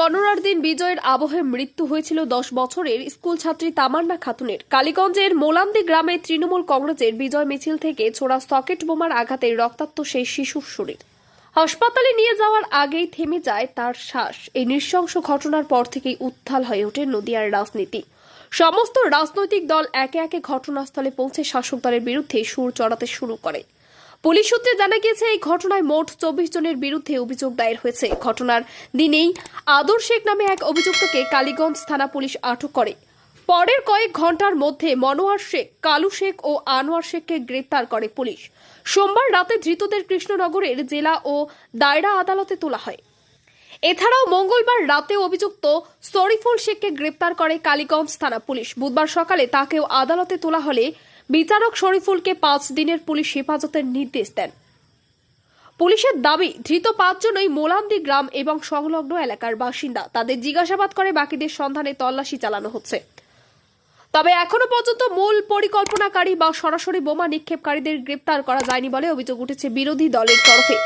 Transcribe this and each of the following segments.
গণনার দিন বিজয়ের আবহে মৃত্যু হয়েছিল দশ বছরের স্কুল ছাত্রী তামান্না খাতুনের। কালীগঞ্জের মোলান্দি গ্রামে তৃণমূল কংগ্রেসের বিজয় মিছিল থেকে ছোড়া সকেট বোমার আঘাতে রক্তাক্ত সেই শিশুর শরীর। হাসপাতালে নিয়ে যাওয়ার আগেই থেমে যায় তার শ্বাস। এই নৃশংস ঘটনার পর থেকেই উত্থাল হয়ে ওঠে নদিয়ার রাজনীতি। সমস্ত রাজনৈতিক দল একে একে ঘটনাস্থলে পৌঁছে শাসক দলের বিরুদ্ধে সুর চড়াতে শুরু করে। পুলিশ সূত্রে জানা গিয়েছে, এই ঘটনায় মোট চব্বিশ জনের বিরুদ্ধে অভিযোগ দায়ের হয়েছে। ঘটনার দিনেই আদর শেখ নামে এক অভিযুক্তকে কালীগঞ্জ থানা পুলিশ আটক করে। পরের কয়েক ঘণ্টার মধ্যে মনোয়ার শেখ, কালু শেখ ও আনোয়ার শেখকে গ্রেপ্তার করে পুলিশ। সোমবার রাতে ধৃতদের কৃষ্ণনগরের জেলা ও দায়রা আদালতে তোলা হয়। এছাড়াও মঙ্গলবার রাতে অভিযুক্ত শরীফুল শেখকে গ্রেপ্তার করে কালীগঞ্জ থানা পুলিশ। বুধবার সকালে তাকেও আদালতে তোলা হলে বিচারক শরীফুলকে পাঁচ দিনের পুলিশ হেফাজতের নির্দেশ দেন। পুলিশের দাবি, ধৃত পাঁচজনই মোলান্দি গ্রাম এবং সংলগ্ন এলাকার বাসিন্দা। তাদের জিজ্ঞাসাবাদ করে বাকিদের সন্ধানে তল্লাশি চালানো হচ্ছে। তবে এখনও পর্যন্ত মূল পরিকল্পনাকারী বা সরাসরি বোমা নিক্ষেপকারীদের গ্রেপ্তার করা যায়নি বলে অভিযোগ উঠেছে বিরোধী দলের তরফে।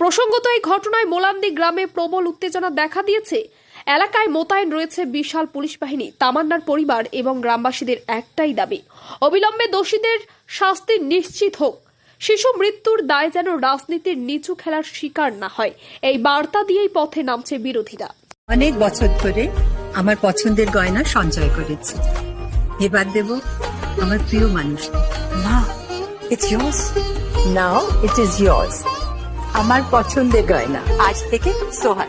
প্রসঙ্গত এই ঘটনায় মোলান্দি গ্রামে প্রবল উত্তেজনা দেখা দিয়েছে। এলাকায় মোতায়েন রয়েছে বিশাল পুলিশ বাহিনী তামান্নার পরিবার এবং গ্রামবাসীদের একটাই দাবি। অবিলম্বে দোষীদের শাস্তি নিশ্চিত হোক। শিশু মৃত্যুর দায় যেন রাজনীতির নিচু খেলার শিকার না হয়। এই বার্তা দিয়েই পথে নামছে বিরোধীরা। অনেক বছর ধরে আমার পছন্দের গয়না সঞ্চয় করেছি। এবার দেব আমার প্রিয় মানুষ। মা it's yours. Now it is yours. আমার পছন্দের গয়না। আজ থেকে Sohan